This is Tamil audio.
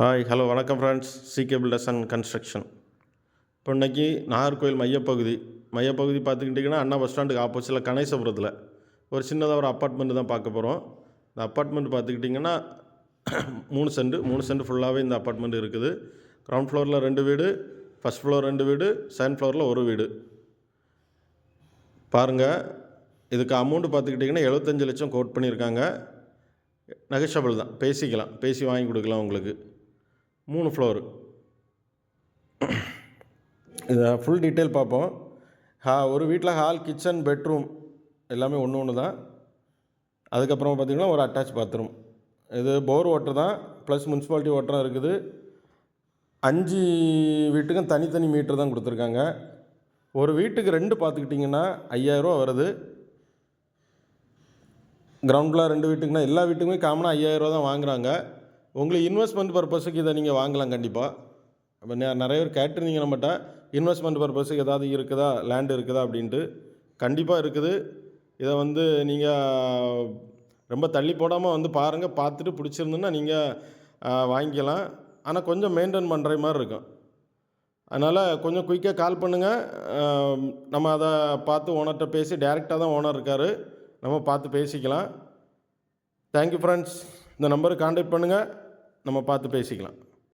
ஹாய் ஹலோ வணக்கம் friends CK builders and construction இப்போ இன்றைக்கி நாகர்கோவில் மையப்பகுதி. மையப்பகுதி பார்த்துக்கிட்டிங்கன்னா அண்ணா பஸ் ஸ்டாண்டுக்கு ஆப்போசிட்டில் கணேசபுரத்தில். ஒரு சின்னதாக ஒரு அப்பார்ட்மெண்ட் தான் பார்க்க போகிறோம் இந்த அப்பார்ட்மெண்ட் பார்த்துக்கிட்டிங்கன்னா மூணு சென்ட் மூணு சென்ட் ஃபுல்லாகவே இந்த அப்பார்ட்மெண்ட் இருக்குது. கிரவுண்ட் ஃப்ளோரில் ரெண்டு வீடு ஃபஸ்ட் ஃப்ளோர் ரெண்டு வீடு செகண்ட் ஃப்ளோரில் ஒரு வீடு. பாருங்கள் இதுக்கு அமௌண்ட்டு பார்த்துக்கிட்டிங்கன்னா எழுபத்தஞ்சு லட்சம் கோட் பண்ணியிருக்காங்க. நெகஷபிள் தான். பேசிக்கலாம். பேசி வாங்கி கொடுக்கலாம் உங்களுக்கு. மூணு ஃப்ளோரு இதை ஃபுல் டீட்டெயில் பார்ப்போம். ஹா ஒரு வீட்டில் ஹால் கிச்சன் பெட்ரூம் எல்லாமே ஒன்று ஒன்று தான் அதுக்கப்புறம் பார்த்திங்கன்னா ஒரு அட்டாச் பாத்ரூம் இது போர் வாட்டர் தான் ப்ளஸ் முன்சிபாலிட்டி வாட்டரும் இருக்குது. அஞ்சு வீட்டுக்கும் தனித்தனி மீட்டர் தான் கொடுத்துருக்காங்க. ஒரு வீட்டுக்கு ரெண்டு பார்த்துக்கிட்டிங்கன்னா ஐயாயிரரூவா வருது. கிரவுண்டில் ரெண்டு வீட்டுக்குன்னா எல்லா வீட்டுக்குமே காமனாக ஐயாயிரரூவா தான் வாங்குறாங்க. உங்களுக்கு இன்வெஸ்ட்மெண்ட் பர்பஸுக்கு இதை நீங்கள் வாங்கலாம் கண்டிப்பாக அப்போ நிறைய பேர் கேட்டிருந்தீங்க நம்மகிட்ட இன்வெஸ்ட்மெண்ட் பர்பஸுக்கு ஏதாவது இருக்குதா? லேண்டு இருக்குதா? அப்படின்ட்டு. கண்டிப்பாக இருக்குது. இதை வந்து நீங்கள் ரொம்ப தள்ளி போடாமல் வந்து பாருங்கள் பார்த்துட்டு பிடிச்சிருந்துன்னா நீங்கள் வாங்கிக்கலாம். ஆனால் கொஞ்சம் மெயின்டைன் பண்ணுற மாதிரி இருக்கும். அதனால் கொஞ்சம் குயிக்காக கால் பண்ணுங்கள் நம்ம அதை பார்த்து ஓனர்கிட்ட பேசி டேரெக்டாக தான் ஓனர் இருக்கார். நம்ம பார்த்து பேசிக்கலாம். தேங்க்யூ ஃப்ரெண்ட்ஸ் இந்த நம்பருக்கு காண்டாக்ட் பண்ணுங்கள் நம்ம பார்த்து பேசிக்கலாம்.